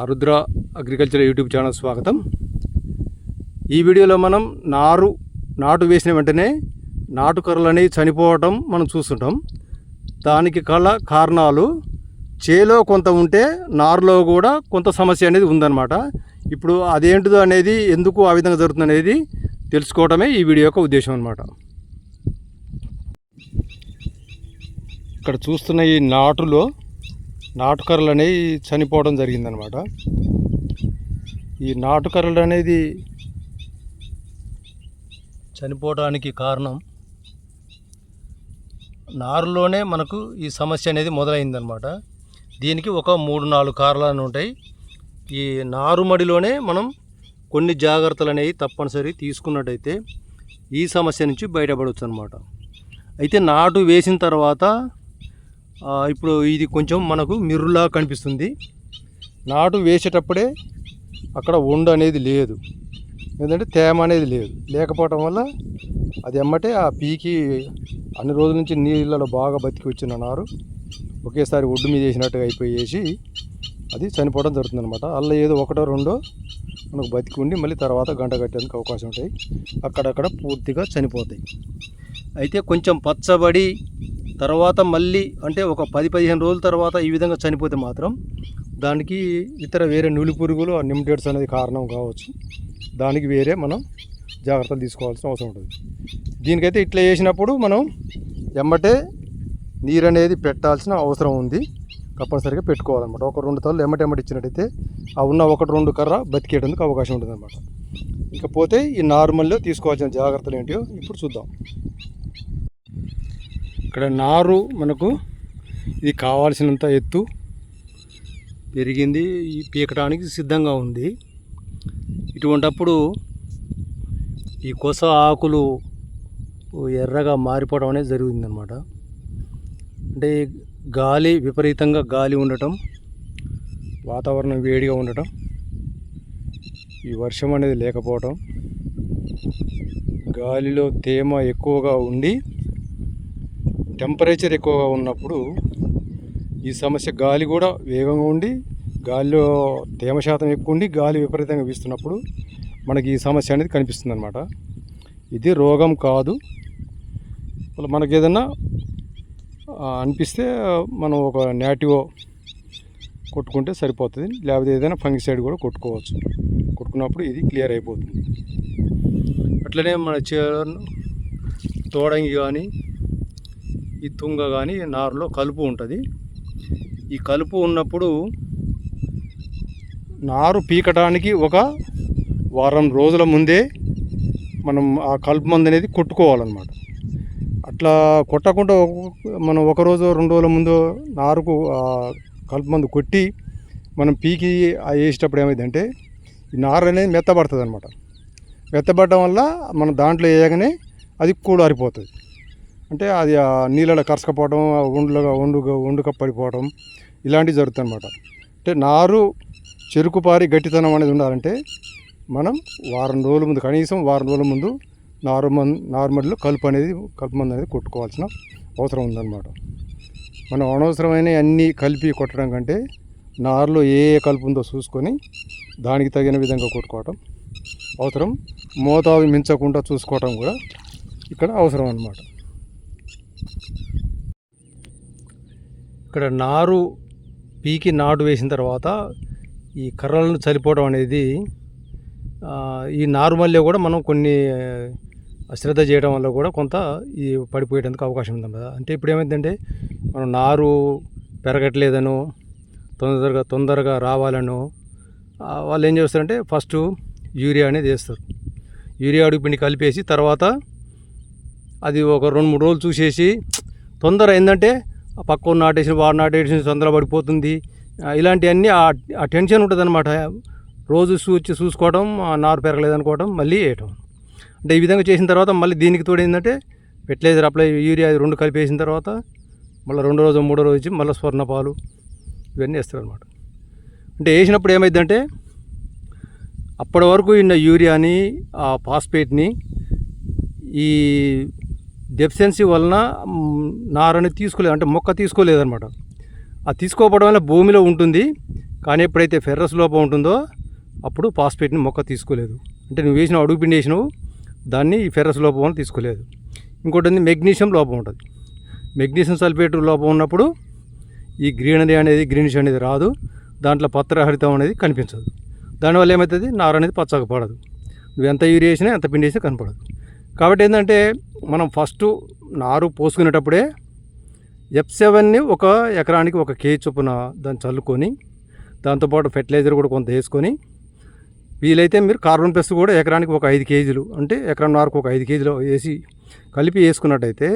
ఆరుద్ర agriculture YouTube channel స్వాగతం. ఈ వీడియోలో మనం నారు నాటు వేసిన వెంటనే నాటు అనేవి చనిపోవటం మనం చూస్తుంటాం. దానికి కల కారణాలు చేలో కొంత ఉంటే నారులో కూడా కొంత సమస్య అనేది ఉందన్నమాట. ఇప్పుడు అదేంటిదో అనేది ఎందుకు ఆ విధంగా జరుగుతుంది అనేది తెలుసుకోవటమే ఈ వీడియో యొక్క ఉద్దేశం అనమాట ఇక్కడ చూస్తున్న ఈ నాటులో నాటుకర్రలు అనేవి చనిపోవడం జరిగిందనమాట. ఈ నాటుకర్రలు అనేది చనిపోవడానికి కారణం నారులోనే మనకు ఈ సమస్య అనేది మొదలైందనమాట. దీనికి ఒక మూడు నాలుగు కారణాలు ఉంటాయి. ఈ నారుమడిలోనే మనం కొన్ని జాగ్రత్తలు అనేవి తప్పనిసరి తీసుకున్నట్టయితే ఈ సమస్య నుంచి బయటపడవచ్చు అనమాట అయితే నాటు వేసిన తర్వాత ఇప్పుడు ఇది కొంచెం మనకు మిర్రులా కనిపిస్తుంది. నాటు వేసేటప్పుడే అక్కడ వండు అనేది లేదు. ఎందుకంటే తేమ అనేది లేదు. లేకపోవటం వల్ల అది ఎమ్మటే ఆ పీకి అన్ని రోజుల నుంచి నీళ్ళలో బాగా బతికి వచ్చిన నారు ఒకేసారి ఒడ్డు మీద వేసినట్టుగా అయిపోయేసి అది చనిపోవడం జరుగుతుంది అనమాట అలా ఏదో ఒకటో రెండో మనకు బతికి ఉండి మళ్ళీ తర్వాత గంట కట్టేందుకు అవకాశం ఉంటాయి. అక్కడక్కడ పూర్తిగా చనిపోతాయి. అయితే కొంచెం పచ్చబడి తర్వాత మళ్ళీ అంటే ఒక పది పదిహేను రోజుల తర్వాత ఈ విధంగా చనిపోతే మాత్రం దానికి ఇతర వేరే నులి పురుగులు ఆ నిమిటేట్స్ అనేది కారణం కావచ్చు. దానికి వేరే మనం జాగ్రత్తలు తీసుకోవాల్సిన అవసరం ఉంటుంది. దీనికైతే ఇట్లా చేసినప్పుడు మనం ఎమ్మటే నీరు అనేది పెట్టాల్సిన అవసరం ఉంది. తప్పనిసరిగా పెట్టుకోవాలన్నమాట. ఒక రెండు తల్లు ఎమ్మటి ఎమ్మటి ఇచ్చినట్టయితే ఆ ఉన్న ఒకటి రెండు కర్ర బతికేటందుకు అవకాశం ఉంటుంది అనమాట ఇకపోతే ఈ నార్మల్లో తీసుకోవాల్సిన జాగ్రత్తలు ఏంటో ఇప్పుడు చూద్దాం. ఇక్కడ నారు మనకు ఇది కావాల్సినంత ఎత్తు పెరిగింది ఈ పీకడానికి సిద్ధంగా ఉంది. ఇటువంటప్పుడు ఈ కొస ఆకులు ఎర్రగా మారిపోవడం అనేది జరిగిందనమాట అంటే గాలి విపరీతంగా గాలి ఉండటం వాతావరణం వేడిగా ఉండటం ఈ వర్షం అనేది లేకపోవటం గాలిలో తేమ ఎక్కువగా ఉండి టెంపరేచర్ ఎక్కువగా ఉన్నప్పుడు ఈ సమస్య గాలి కూడా వేగంగా ఉండి గాలిలో తేమ శాతం ఎక్కువ ఉండి గాలి విపరీతంగా వీస్తున్నప్పుడు మనకి ఈ సమస్య అనేది కనిపిస్తుంది అనమాట ఇది రోగం కాదు. మనకి ఏదన్నా అనిపిస్తే మనం ఒక నాటివో కొట్టుకుంటే సరిపోతుంది. లేకపోతే ఏదైనా ఫంగిసైడ్ కూడా కొట్టుకోవచ్చు. కొట్టుకున్నప్పుడు ఇది క్లియర్ అయిపోతుంది. అట్లనే మన చే తోడంగి కానీ ఈ తుంగ కానీ నారులో కలుపు ఉంటుంది. ఈ కలుపు ఉన్నప్పుడు నారు పీకటానికి ఒక వారం రోజుల ముందే మనం ఆ కలుపు మందు అనేది కొట్టుకోవాలన్నమాట. అట్లా కొట్టకుండా మనం ఒక రోజు రెండు రోజుల ముందు నారుకు కలుపు మందు కొట్టి మనం పీకి వేసేటప్పుడు ఏమైందంటే ఈ నారు అనేది మెత్తబడుతుంది అనమాట మెత్తబడటం వల్ల మనం దాంట్లో వేయగానే అది కూడారిపోతుంది. అంటే అది ఆ నీళ్ళలో కరసకపోవడం ఆ ఒండ్లుగా ఒండుగా ఒండుక పడిపోవడం ఇలాంటివి జరుగుతుంది అనమాట అంటే నారు చెరుకుపారి గట్టితనం అనేది ఉండాలంటే మనం వారం రోజుల ముందు కనీసం వారం రోజుల ముందు నారు మన్ నార్మల్లో కలుపు అనేది కలుపు మందు అనేది కొట్టుకోవాల్సిన అవసరం ఉందన్నమాట. మనం అనవసరమైన అన్నీ కలిపి కొట్టడం కంటే నారులో ఏ ఏ కలుపు ఉందో చూసుకొని దానికి తగిన విధంగా కొట్టుకోవటం అవసరం. మోతాదు మించకుండా చూసుకోవటం కూడా ఇక్కడ అవసరం అన్నమాట. ఇక్కడ నారు పీకి నాటు వేసిన తర్వాత ఈ కర్రలను చనిపోవడం అనేది ఈ నారుమల్లి కూడా మనం కొన్ని శ్రద్ధ చేయడం వల్ల కూడా కొంత ఈ పడిపోయేటందుకు అవకాశం ఉంది కదా అంటే ఇప్పుడు ఏమైందంటే మనం నారు పెరగట్లేదనో తొందరగా తొందరగా రావాలనో వాళ్ళు ఏం చేస్తారంటే ఫస్ట్ యూరియా అనేది వేస్తారు. యూరియా అడుగుపిండి కలిపేసి తర్వాత అది ఒక రెండు మూడు రోజులు చూసేసి తొందర ఏంటంటే పక్క నాటేసిన వాడు నాటేసిన తొందర పడిపోతుంది. ఇలాంటివన్నీ ఆ- టెన్షన్ ఉంటుంది అనమాట రోజు చూచి చూసుకోవడం ఆ నారు పెరగలేదు అనుకోవడం మళ్ళీ వేయటం. అంటే ఈ విధంగా చేసిన తర్వాత మళ్ళీ దీనికి తోడు ఏంటంటే ఫెర్టిలైజర్ అప్లై యూరియా రెండు కలిపి వేసిన తర్వాత మళ్ళీ రెండో రోజు మూడో రోజు మళ్ళీ స్వర్ణపాలు ఇవన్నీ వేస్తారు అనమాట అంటే వేసినప్పుడు ఏమైందంటే అప్పటి వరకు ఉన్న యూరియాని ఆ ఫాస్ఫేట్ని ఈ డెఫిషియన్సీ వలన నారని తీసుకోలేదు అంటే మొక్క తీసుకోలేదన్నమాట. ఆ తీసుకోకపోవడం వల్ల భూమిలో ఉంటుంది కానీ ఎప్పుడైతే ఫెర్రస్ లోపం ఉంటుందో అప్పుడు ఫాస్ఫేట్ని మొక్క తీసుకోలేదు. అంటే నువ్వు వేసిన అడుగు పిండి వేసినావు దాన్ని ఈ ఫెర్రస్ లోపం వల్ల తీసుకోలేదు. ఇంకోటి ఉంది మెగ్నీషియం లోపం ఉంటుంది. మెగ్నీషియం సల్ఫేట్ లోపం ఉన్నప్పుడు ఈ గ్రీనరీ అనేది గ్రీనిష్ అనేది రాదు. దాంట్లో పత్రహరితం అనేది కనిపించదు. దానివల్ల ఏమవుతుంది నార అనేది పచ్చగా పడదు. నువ్వు ఎంత యూరియా వేసినా ఎంత పిండి వేసినా కనపడదు. కాబట్టి ఏంటంటే మనం ఫస్ట్ నారు పోసుకునేటప్పుడే ఎఫ్ సెవెన్ని ఒక ఎకరానికి ఒక కేజీ చొప్పున దాన్ని చల్లుకొని దాంతోపాటు ఫెర్టిలైజర్ కూడా కొంత వేసుకొని వీలైతే మీరు కార్బన్ పెస్ట్ కూడా ఎకరానికి ఒక ఐదు కేజీలు అంటే ఎకరం నారుకు ఒక ఐదు కేజీలు వేసి కలిపి వేసుకున్నట్టయితే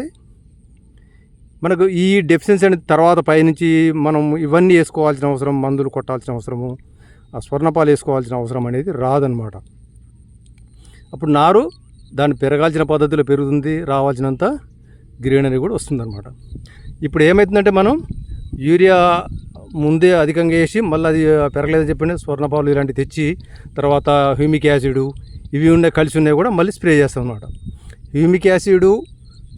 మనకు ఈ డెఫిషియన్సీ అనేది తర్వాత పైనుంచి మనం ఇవన్నీ వేసుకోవాల్సిన అవసరం మందులు కొట్టాల్సిన అవసరము ఆ స్వర్ణపాలు వేసుకోవాల్సిన అవసరం అనేది రాదనమాట అప్పుడు నారు దాన్ని పెరగాల్సిన పద్ధతిలో పెరుగుతుంది రావాల్సినంత గ్రీనరీ కూడా వస్తుందన్నమాట. ఇప్పుడు ఏమవుతుందంటే మనం యూరియా ముందే అధికంగా వేసి మళ్ళీ అది పెరగలేదని చెప్పండి స్వర్ణపాలు ఇలాంటివి తెచ్చి తర్వాత హ్యూమిక్ యాసిడ్ ఇవి ఉండే కలిసి ఉన్నాయి కూడా మళ్ళీ స్ప్రే చేస్తాం అనమాట హ్యూమిక్ యాసిడ్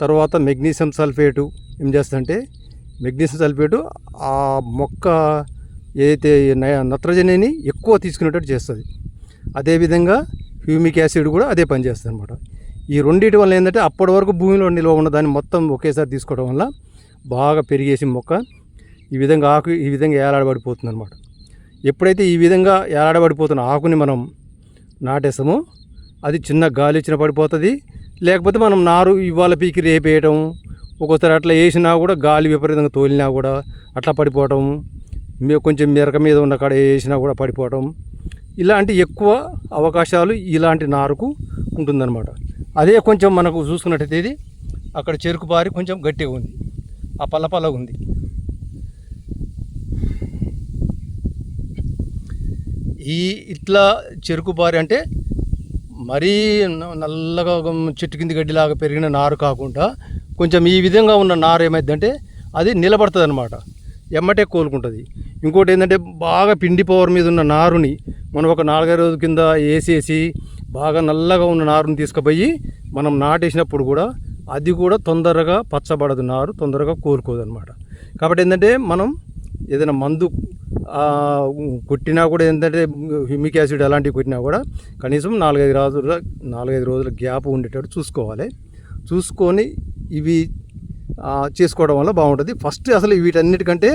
తర్వాత మెగ్నీషియం సల్ఫేటు ఏం చేస్తుందంటే మెగ్నీషియం సల్ఫేటు ఆ మొక్క ఏదైతే నత్రజనిని ఎక్కువ తీసుకునేటట్టు చేస్తుంది. అదేవిధంగా హ్యూమిక్ యాసిడ్ కూడా అదే పనిచేస్తుంది అనమాట ఈ రెండింటి వల్ల ఏంటంటే అప్పటి వరకు భూమిలో నిల్వ ఉన్న దాన్ని మొత్తం ఒకేసారి తీసుకోవడం వల్ల బాగా పెరిగేసి మొక్క ఈ విధంగా ఆకు ఈ విధంగా ఏలాడబడిపోతుంది అనమాట ఎప్పుడైతే ఈ విధంగా ఏలాడబడిపోతున్న ఆకుని మనం నాటేస్తామో అది చిన్న గాలి ఇచ్చిన పడిపోతుంది. లేకపోతే మనం నారు ఇవాళ పీకి రేపేయటం ఒక్కోసారి అట్లా వేసినా కూడా గాలి విపరీతంగా తోలినా కూడా అట్లా పడిపోవటం కొంచెం మెరక మీద ఉన్న కాడ వేసినా కూడా పడిపోవటం ఇలాంటి ఎక్కువ అవకాశాలు ఇలాంటి నారుకు ఉంటుందన్నమాట. అదే కొంచెం మనకు చూసుకున్నట్టయితే ఇది అక్కడ చెరుకు బారి కొంచెం గట్టిగా ఉంది. ఆ పల్లపల్ల ఉంది. ఈ ఇట్లా చెరుకు బారి అంటే మరీ నల్లగా చెట్టు కింది గడ్డిలాగా పెరిగిన నారు కాకుండా కొంచెం ఈ విధంగా ఉన్న నారు ఏమైందంటే అది నిలబడుతుంది అనమాట ఎమ్మటే కోలుకుంటుంది. ఇంకోటి ఏంటంటే బాగా పిండి పవర్ మీద ఉన్న నారుని మనం ఒక నాలుగైదు రోజుల కింద వేసేసి బాగా నల్లగా ఉన్న నారుని తీసుకుపోయి మనం నాటేసినప్పుడు కూడా అది కూడా తొందరగా పచ్చబడదు నారు తొందరగా కోరుకోదు అనమాట కాబట్టి ఏంటంటే మనం ఏదైనా మందు కొట్టినా కూడా ఏంటంటే హ్యూమిక్ యాసిడ్ అలాంటివి కొట్టినా కూడా కనీసం నాలుగైదు రోజుల నాలుగైదు రోజుల గ్యాప్ ఉండేటట్టు చూసుకోవాలి. చూసుకొని ఇవి చేసుకోవడం వల్ల బాగుంటుంది. ఫస్ట్ అసలు వీటన్నిటికంటే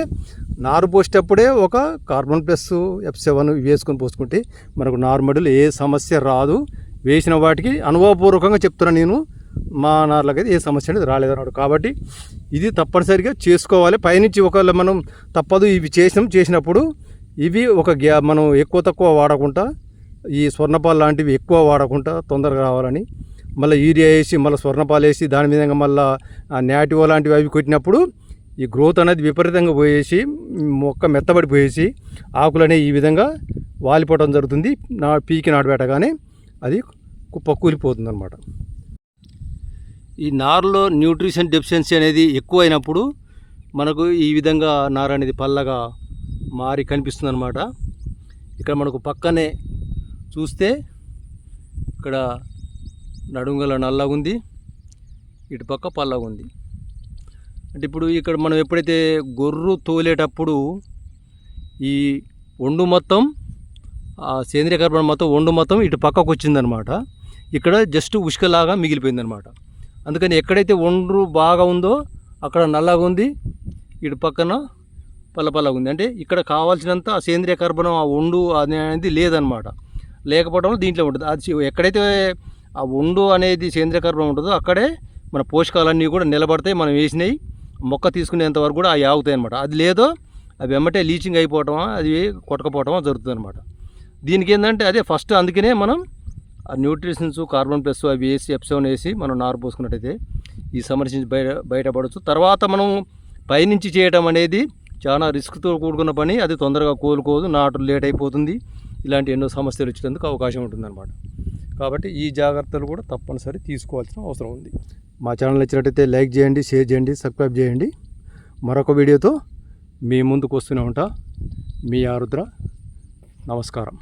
నారు పోసేటప్పుడే ఒక కార్బన్ ప్లస్ ఎఫ్ సెవెన్ వేసుకొని పోసుకుంటే మనకు నార్మల్ ఏ సమస్య రాదు. వేసిన వాటికి అనుభవపూర్వకంగా చెప్తున్నాను నేను మా నార్లకైతే ఏ సమస్య అనేది రాలేదన్నాడు కాబట్టి ఇది తప్పనిసరిగా చేసుకోవాలి. పైనుంచి ఒకవేళ మనం తప్పదు ఇవి చేసినాం చేసినప్పుడు ఇవి ఒక గ్యా మనం ఎక్కువ తక్కువ వాడకుండా ఈ స్వర్ణపాలు లాంటివి ఎక్కువ వాడకుండా తొందరగా రావాలని మళ్ళీ యూరియా వేసి మళ్ళీ స్వర్ణపాలు వేసి దాని విధంగా మళ్ళీ నాటివో లాంటివి అవి కొట్టినప్పుడు ఈ గ్రోత్ అనేది విపరీతంగా పోయేసి మొక్క మెత్తబడిపోయేసి ఆకులనే ఈ విధంగా వాలిపోవడం జరుగుతుంది. నా పీకి నాటబెట్టగానే అది కుప్ప అనమాట ఈ నారులో న్యూట్రిషన్ డెఫిషియన్సీ అనేది ఎక్కువైనప్పుడు మనకు ఈ విధంగా నార అనేది పల్లగా మారి కనిపిస్తుంది అనమాట ఇక్కడ మనకు పక్కనే చూస్తే ఇక్కడ నడుంగల నల్లగా ఉంది ఇటు పక్క పల్లగా ఉంది అంటే ఇప్పుడు ఇక్కడ మనం ఎప్పుడైతే గొర్రు తోలేటప్పుడు ఈ ఒండు మొత్తం ఆ సేంద్రియ కార్బన్ మొత్తం ఒండు మొత్తం ఇటు పక్కకు వచ్చిందనమాట. ఇక్కడ జస్ట్ ఉష్కలాగా మిగిలిపోయిందనమాట. అందుకని ఎక్కడైతే ఒండ్రు బాగా ఉందో అక్కడ నల్లగా ఉంది ఇటు పక్కన పల్లపల్లగా ఉంది. అంటే ఇక్కడ కావాల్సినంత ఆ సేంద్రియ కార్బనం ఆ ఒండు అనేది లేదనమాట. లేకపోవడం వల్ల దీంట్లో ఉంటుంది. అది ఎక్కడైతే ఆ ఒండు అనేది సేంద్రియ కార్బనం ఉంటుందో అక్కడే మన పోషకాలన్నీ కూడా నిలబడతాయి మనం వేసినవి. మొక్క తీసుకునేంత వరకు కూడా అవి ఆగుతాయి అనమాట అది లేదో అవి వెంబటే లీచింగ్ అయిపోవటమా అది కొట్టకపోవటమో జరుగుతుంది అనమాట దీనికి ఏంటంటే అదే ఫస్ట్ అందుకనే మనం ఆ న్యూట్రిషన్స్ కార్బన్ ప్లస్ అవి వేసి ఎప్సోన్ వేసి మనం నారు పోసుకున్నట్టయితే ఈ సమస్య నుంచి బయట బయటపడవచ్చు తర్వాత మనం పైనుంచి చేయటం అనేది చాలా రిస్క్తో కూడుకున్న పని. అది తొందరగా కోలుకోదు నాటు లేట్ అయిపోతుంది. ఇలాంటి ఎన్నో సమస్యలు వచ్చేందుకు అవకాశం ఉంటుందన్నమాట. కాబట్టి ఈ జాగ్రత్తలు కూడా తప్పనిసరి తీసుకోవాల్సిన అవసరం ఉంది. మా ఛానల్ నచ్చినట్టయితే లైక్ చేయండి షేర్ చేయండి సబ్స్క్రైబ్ చేయండి. మరొక వీడియోతో మీ ముందుకు వస్తూనే ఉంటా. మీ ఆరుద్ర. నమస్కారం.